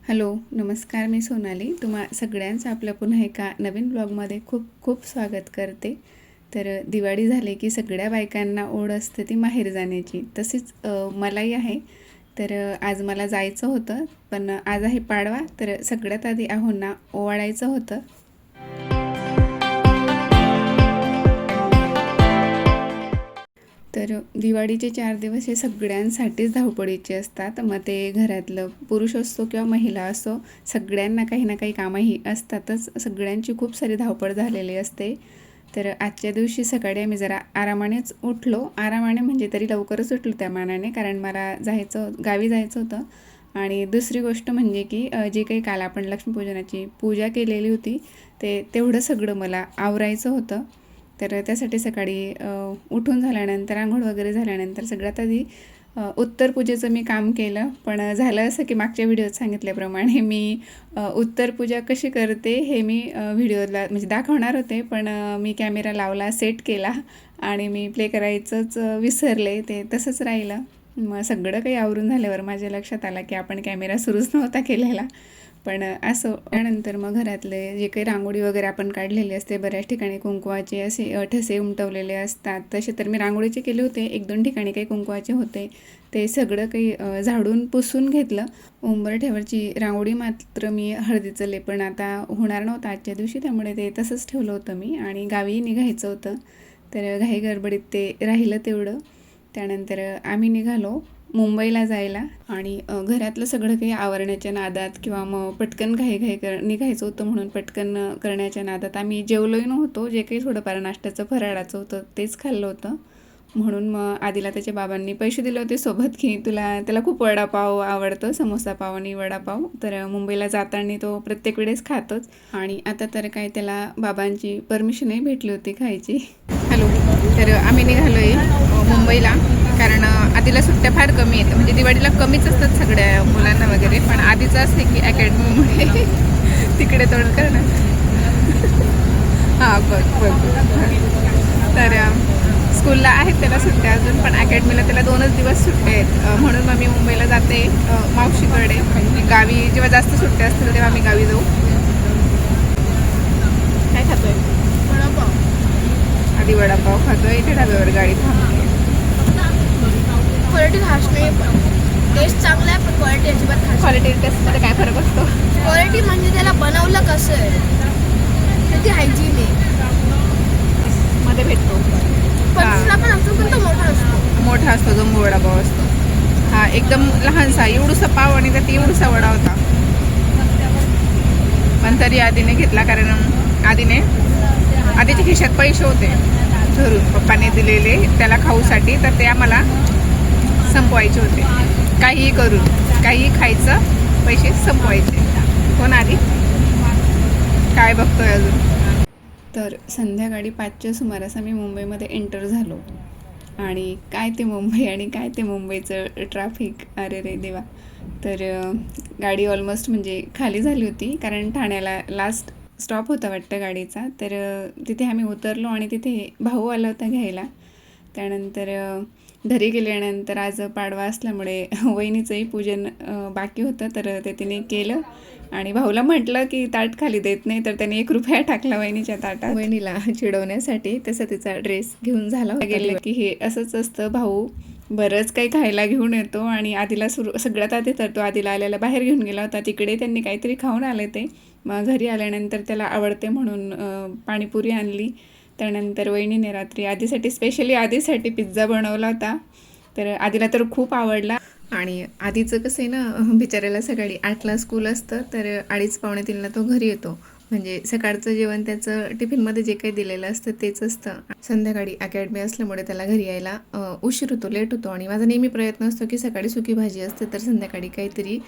Hello नमस्कार मी सोनाली. तुम्हा सगळ्यांचं आपलं पुन्हा एका नवीन ब्लॉगमध्ये खूप खूप स्वागत करते. तर दिवाळी झाली की सगळ्या बायकांना ओढ असते ती माहेर जाण्याची. तशीच मलाही आहे. तर आज मला जायचं होतं पण आज आहे पाडवा तर सगळ्यात आधी आहोंना ओवाळायचं होतं. तर दिवाळीचे चार दिवस हे सगळ्यांसाठीच धावपळीचे असतात. मग ते घरातलं पुरुष असो किंवा महिला असो सगळ्यांना काही ना काही कामंही असतातच. सगळ्यांची खूप सारी धावपळ झालेली असते. तर आजच्या दिवशी सकाळी आम्ही जरा आरामानेच उठलो. आरामाने म्हणजे तरी लवकरच उठलो त्या मानाने कारण मला जायचं गावी जायचं होतं. आणि दुसरी गोष्ट म्हणजे की जे काही काल आपण लक्ष्मीपूजनाची पूजा केलेली होती ते तेवढं सगळं मला आवरायचं होतं. तर त्यासाठी सकाळी उठून झाल्यानंतर आंघोळ वगैरे झाल्यानंतर सगळ्यात आधी उत्तर पूजेचं मी काम केलं. पण झालं असं की मागच्या व्हिडिओत सांगितल्याप्रमाणे मी उत्तर पूजा कशी करते हे मी व्हिडिओला म्हणजे दाखवणार होते. पण मी कॅमेरा लावला सेट केला आणि मी प्ले करायचंच विसरले. ते तसंच राहिलं. मग सगळं काही आवरून झाल्यावर माझ्या लक्षात आलं की आपण कॅमेरा सुरूच नव्हता केलेला. पण असं त्यानंतर मग घरातले जे काही रांगोळी वगैरे आपण काढलेली असते बऱ्याच ठिकाणी कुंकवाचे असे ठसे उमटवलेले असतात. तसे तर मी रांगोळीचे केले होते. एक दोन ठिकाणी काही कुंकवाचे होते. ते सगळं काही झाडून पुसून घेतलं. उंबर ठेवायची रांगोळी मात्र मी हळदीचं लेपण आता होणार नव्हतं आजच्या दिवशी त्यामुळे ते तसंच ठेवलं होतं मी आणि गावी निघायचं होतं. तर घाई गडबडीत ते राहिलं तेवढं. त्यानंतर आम्ही निघालो. मुंबईला जायला आणि घरातलं सगळं काही आवरण्याच्या नादात किंवा मग पटकन घाई घाई कर निघायचं होतं म्हणून पटकन करण्याच्या नादात आम्ही जेवलोही नव्हतो. जे काही थोडंफार नाश्त्याचं फराळाचं होतं तेच खाल्लं होतं. म्हणून मग आधीला त्याच्या बाबांनी पैसे दिले होते सोबत की तुला त्याला खूप वडापाव आवडतो समोसा पाव आणि वडापाव. तर मुंबईला जाताना तो प्रत्येक वेळेस खातोच. आणि आता तर काय त्याला बाबांची परमिशनही भेटली होती खायची. हॅलो तर आम्ही निघालो आहे मुंबईला. कारण आधीला सुट्ट्या फार कमी आहेत. म्हणजे दिवाळीला कमीच असतात सगळ्या मुलांना वगैरे पण आधीच असते की अकॅडमीमुळे तिकडे थोडं कर ना हां बघ बघ. तर स्कूलला आहेत त्याला सुट्ट्या अजून पण अकॅडमीला त्याला दोनच दिवस सुट्ट्या आहेत. म्हणून मग मी मुंबईला जाते मावशीकडे. गावी जेव्हा जास्त सुट्ट्या असतील तेव्हा मी गावी जाऊ. काय खातोय? आधी वडापाव खातोय इथे ढाब्यावर गाडी थांबली क्वालिटी खास नाही पण टेस्ट चांगला आहे पण क्वालिटी अजिबात खास क्वालिटी टेस्टमध्ये काय फरक असतो? क्वालिटी म्हणजे त्याला बनवलं कसं आहे? किती हायजीन आहे. मध्ये भेटतो. पंचवीसला पण असतो पण तो मोठा असतो. मोठा असतो जम्बो वडापाव असतो. हा एकदम लहानसा एवढूसा पाव आणि त्यात एवढूसा वडा होता. पण तरी आधीने घेतला कारण आधीने आधीच्या खिशात पैसे होते. घरून पप्पाने दिलेले त्याला खाऊसाठी तर ते आम्हाला संपवायचे होते. काहीही करून काहीही खायचं पैसे संपवायचे. कोण आधी? काय बघतोय अजून? तर संध्याकाळी पाचच्या सुमारास आम्ही मुंबईमध्ये एंटर झालो. आणि काय ते मुंबई आणि काय ते मुंबईचं ट्रॅफिक अरे रे देवा. तर गाडी ऑलमोस्ट म्हणजे खाली झाली होती कारण ठाण्याला लास्ट स्टॉप होता वाटतं गाडीचा. तर तिथे आम्ही उतरलो आणि तिथे भाऊ आला होता घ्यायला. त्यानंतर घरी गेल्यानंतर आज पाडवा असल्यामुळे वहिनीचंही पूजन बाकी होतं तर ते तिने केलं. आणि भाऊला म्हटलं की ताट खाली देत नाही तर त्याने एक रुपया टाकला वहिनीच्या ताटात. वहिनीला चिडवण्यासाठी तसा तिचा ड्रेस घेऊन झाला गेले की हे असंच असतं भाऊ बरंच काही खायला घेऊन येतो आणि आधीला सुरू सगळ्यात आधी तर तो आधीला आल्याला बाहेर घेऊन गेला होता. तिकडे त्यांनी काहीतरी खाऊन आले ते. मग घरी आल्यानंतर त्याला आवडते म्हणून पाणीपुरी आणली. त्यानंतर वहिनीने रात्री आधीसाठी स्पेशली आधीसाठी पिझ्झा बनवला होता. तर आधीला तर खूप आवडला. आणि आधीचं कसं आहे ना बिचाऱ्याला सकाळी आठला स्कूल असतं तर अडीच पावणे तीनला तो घरी येतो. म्हणजे सकाळचं जेवण त्याचं टिफिनमध्ये जे काही दिलेलं असतं तेच असतं. संध्याकाळी अकॅडमी असल्यामुळे त्याला घरी यायला उशीर होतो लेट होतो आणि माझा नेहमी प्रयत्न असतो की सकाळी सुकी भाजी असते तर संध्याकाळी काहीतरी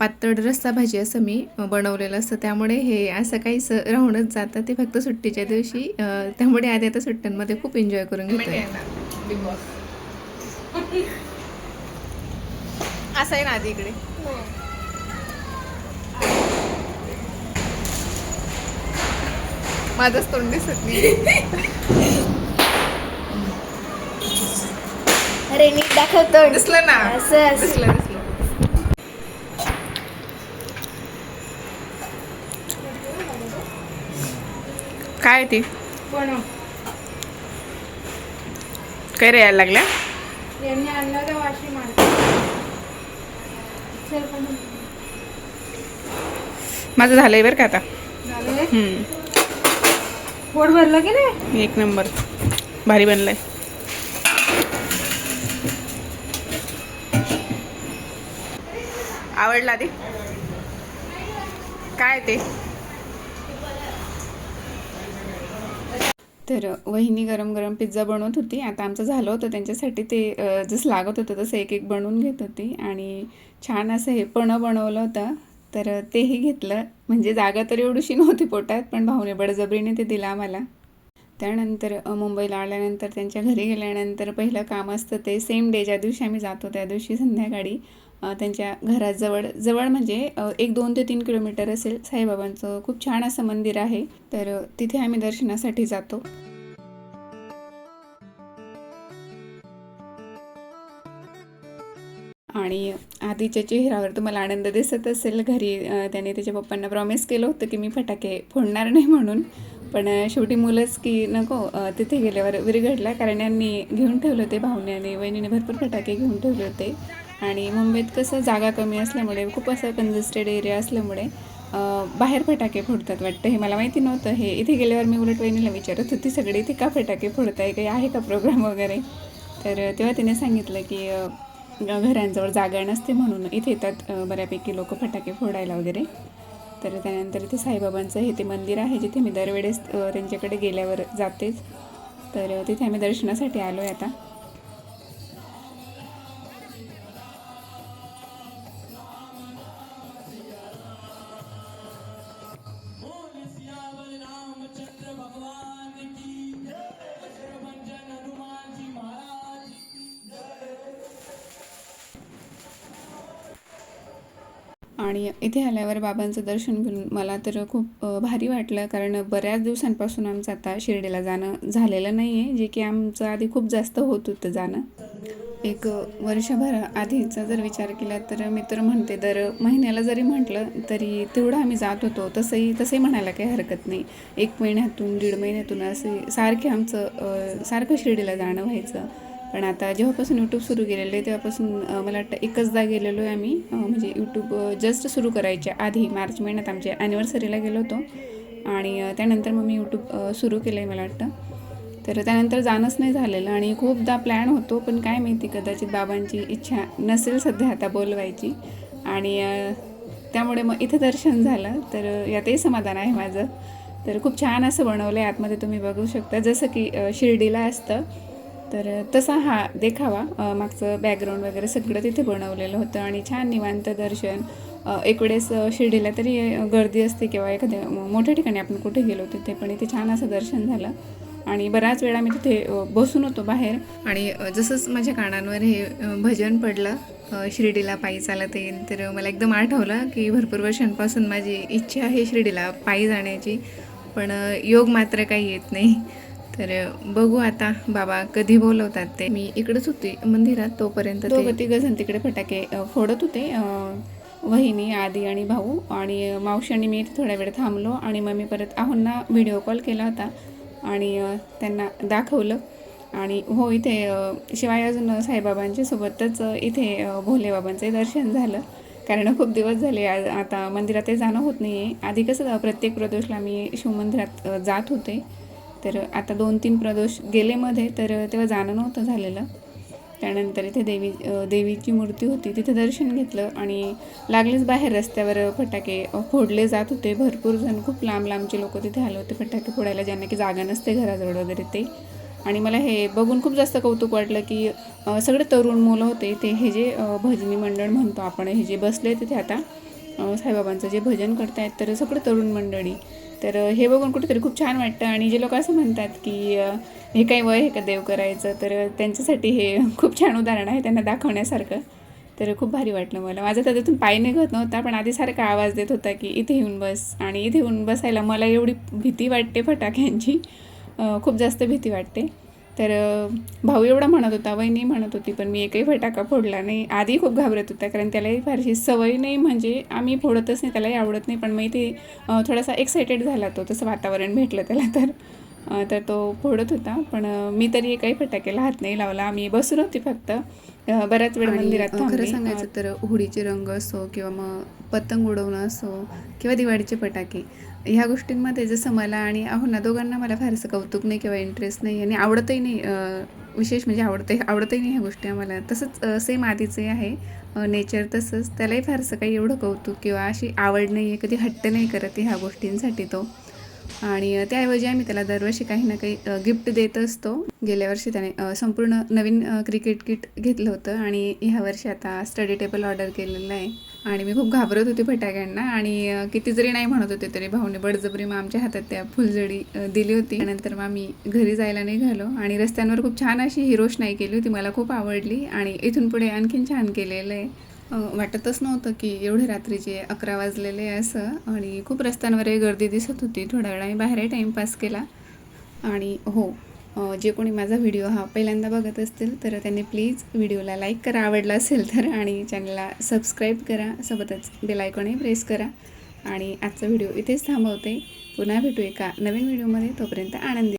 पातळ रस्सा भाजी असं मी बनवलेलं असतं. त्यामुळे हे असं काहीच राहूनच जातं. ते फक्त सुट्टीच्या दिवशी त्यामुळे आधी आता सुट्ट्यांमध्ये खूप एन्जॉय करून घेतो असं आहे ना आधी इकडे? माझंच तोंड दिसत नाही अरे नीट दाखवतो दिसलं ना? असं दिसलं दिसलं. काय ती? काय रे यायला लागल्या? माझं झालंय बरं का आता? पोट भरलं की नाही? एक नंबर. भारी बनलाय. आवडला ते काय ते? तर वहिनी गरम गरम पिझ्झा बनवत होती. आता आमचं झालं होतं त्यांच्यासाठी ते जसं लागत होतं तसं एक एक बनवून घेत होती. आणि छान असं हे पण बनवलं होतं. तर तेही घेतलं. म्हणजे जागा तर एवढीशी नव्हती पोटात पण भाऊने बडजबरीने ते दिलं आम्हाला. त्यानंतर मुंबईला आल्यानंतर त्यांच्या घरी गेल्यानंतर पहिलं काम असतं ते सेम डे ज्या दिवशी आम्ही जातो त्या दिवशी संध्याकाळी त्यांच्या घराजवळ जवळ म्हणजे एक दोन ते तीन किलोमीटर असेल साईबाबांचं. खूप छान असं मंदिर आहे. तर तिथे आम्ही दर्शनासाठी जातो. आणि आधीच्या चेहऱ्यावर तुम्हाला आनंद दिसत असेल. घरी त्याने त्याच्या पप्पांना प्रॉमिस केलं होतं की मी फटाके फोडणार नाही म्हणून. पण शेवटी मुलंच की नको तिथे गेल्यावर विरघडला कारण यांनी घेऊन ठेवलं होते भाऊने आणि वहिनीने भरपूर फटाके घेऊन ठेवले होते. आणि मुंबईत कसं जागा कमी असल्यामुळे खूप असं कंजेस्टेड एरिया असल्यामुळे बाहेर फटाके फोडतात वाटतं हे मला माहिती नव्हतं. हे इथे गेल्यावर मी उलट वहिनीला विचारत होती सगळे इथे का फटाके फोडताय? काही आहे का प्रोग्राम वगैरे? तर तेव्हा तिने सांगितलं की घरांजवळ जागा नसते म्हणून इथे येतात बऱ्यापैकी लोक फटाके फोडायला वगैरे. तर त्यानंतर इथे साईबाबांचं हे ते मंदिर आहे जिथे मी दरवेळेस त्यांच्याकडे गेल्यावर जातेच. तर तिथे आम्ही दर्शनासाठी आलो आहे आता. आणि इथे आल्यावर बाबांचं दर्शन घेऊन मला तर खूप भारी वाटलं. कारण बऱ्याच दिवसांपासून आमचं आता शिर्डीला जाणं झालेलं नाही आहे जे की आमचं आधी खूप जास्त होत होतं जाणं. एक वर्षभर आधीचा जर विचार केला तर मी तर म्हणते दर महिन्याला जरी म्हटलं तरी तेवढं आम्ही जात होतो. तसंही तसंही म्हणायला काही हरकत नाही. एक महिन्यातून दीड महिन्यातून असे सारखे आमचं सारखं शिर्डीला जाणं व्हायचं. पण आता जेव्हापासून यूट्यूब सुरू केलेलं आहे तेव्हापासून मला वाटतं एकचदा गेलेलो आहे आम्ही. म्हणजे यूट्यूब जस्ट सुरू करायच्या आधी मार्च महिन्यात आमच्या ॲनिव्हर्सरीला गेलो होतो. आणि त्यानंतर मग मी यूट्यूब सुरू केलं आहे मला वाटतं. तर त्यानंतर जाणंच नाही झालेलं आणि खूपदा प्लॅन होतो पण काय माहिती कदाचित बाबांची इच्छा नसेल सध्या आता बोलवायची. आणि त्यामुळे मग इथं दर्शन झालं. तर यातही समाधान आहे माझं. तर खूप छान असं बनवलं आहे आतमध्ये तुम्ही बघू शकता. जसं की शिर्डीला असतं. तर तसा हा देखावा. मागचं बॅकग्राऊंड वगैरे सगळं तिथे बनवलेलं होतं आणि छान निवांत दर्शन. एकवेळेस एक वेळेस शिर्डीला तरी गर्दी असते किंवा एखाद्या मोठ्या ठिकाणी आपण कुठे गेलो तिथे पण इथे छान असं दर्शन झालं. आणि बराच वेळा मी तिथे बसून होतो बाहेर. आणि जसंच माझ्या कानांवर हे भजन पडलं शिर्डीला पायी चालत येईल तर मला एकदम आठवलं की भरपूर वर्षांपासून माझी इच्छा आहे शिर्डीला पायी जाण्याची. पण योग मात्र काही येत नाही. तर बघू आता बाबा कधी बोलवतात ते. मी इकडेच होते मंदिरात तोपर्यंत दोघं तिघ तिकडे फटाके फोडत होते. वहिनी आदी आणि भाऊ आणि मावशी आणि मी थोड्या थोडा वेळ थांबलो आणि मग मी परत आहोंना व्हिडिओ कॉल केला होता आणि त्यांना दाखवलं. आणि हो इथे शिवाय अजून साईबाबांच्या सोबतच इथे भोलेबाबांचे दर्शन झालं. कारण खूप दिवस झाले आज आता मंदिरात जाणं होत नाही आहे आधी कसं प्रत्येक प्रदोषला मी शिवमंदिरात जात होते. तर आता दोन तीन प्रदोष गेले मध्ये तर तेव्हा जाणं नव्हतं झालेलं. त्यानंतर इथे देवी देवीची मूर्ती होती तिथे दर्शन घेतलं आणि लागलेच बाहेर रस्त्यावर फटाके फोडले जात होते. भरपूर जण खूप लांब लांबचे लोक तिथे आले होते फटाके फोडायला ज्यांना की जागा नसते घराजवळ वगैरे ते. आणि मला हे बघून खूप जास्त कौतुक वाटलं की सगळे तरुण मुलं होते ते हे जे भजनी मंडळ म्हणतो आपण हे जे बसले तिथे आता साईबाबांचं जे भजन करतायत तर सगळं तरुण मंडळी तर हे बघून कुठेतरी खूप छान वाटतं. आणि जे लोक असं म्हणतात की हे काही वय हे का देव करायचं? तर त्यांच्यासाठी हे खूप छान उदाहरण आहे त्यांना दाखवण्यासारखं. तर खूप भारी वाटलं मला. माझा तर त्यातून पाय निघत नव्हता पण आधी सारखा आवाज देत होता की इथे येऊन बस. आणि इथे येऊन बसायला मला एवढी भीती वाटते फटाक्यांची. खूप जास्त भीती वाटते. तर भाऊ एवढा म्हणत होता वहिनी म्हणत होती पण मी एकही फटाका फोडला नाही. आधी खूप घाबरत होता कारण त्यालाही फारशी सवय नाही. म्हणजे आम्ही फोडतच नाही त्यालाही आवडत नाही. पण मग इथे अ, थोडासा एक्सायटेड झाला तो. तसं वातावरण भेटलं त्याला तर. तर तो फोडत होता. पण मी तरी एकही फटाक्याला हात नाही लावला. आम्ही बसून होती फक्त. बऱ्याच वेळ मंदिरात. खरं सांगायचं तर होळीचे रंग असो किंवा मग पतंग उडवणं असो किंवा दिवाळीचे फटाके ह्या गोष्टींमध्ये जसं मला आणि अहो दोघांना मला फारसं कौतुक नाही किंवा इंटरेस्ट नाही आणि आवडतही नाही विशेष म्हणजे आवडते आवडतही नाही ह्या गोष्टी आम्हाला. तसंच सेम आधीचे आहे नेचर तसंच. त्यालाही फारसं काही एवढं कौतुक किंवा अशी आवड नाही आहे कधी हट्ट नाही करत ह्या गोष्टींसाठी तो. आणि त्याऐवजी आम्ही त्याला दरवर्षी काही ना काही गिफ्ट देत असतो. गेल्या वर्षी त्याने संपूर्ण नवीन क्रिकेट किट घेतलं होतं आणि ह्या वर्षी आता स्टडी टेबल ऑर्डर केलेलं आहे. आणि मी खूप घाबरत होते फटाक्यांना आणि किती जरी नाही म्हणत होते तरी भाऊने बडजबरी मग आमच्या हातात त्या फुलझडी दिली होती. नंतर मग आम्ही घरी जायला निघालो आणि रस्त्यांवर खूप छान अशी ही रोषणाई केली होती. मला खूप आवडली आणि इथून पुढे आणखीन छान केलेलं आहे. वाटतच नव्हतं की एवढे रात्रीचे अकरा वाजलेले आहे असं. आणि खूप रस्त्यांवरही गर्दी दिसत होती. थोड्या वेळा मी बाहेरही टाईमपास केला. आणि हो जे कोणी माझा व्हिडिओ हा पहिल्यांदा बघत असतील तर त्यांनी प्लीज व्हिडिओला लाईक करा. आवडला असेल तर. आणि चॅनलला सबस्क्राईब करा. सोबतच बेलायकॉनही प्रेस करा. आणि आजचा व्हिडिओ इथेच थांबवते. पुन्हा भेटू एका नवीन व्हिडिओमध्ये तोपर्यंत आनंदी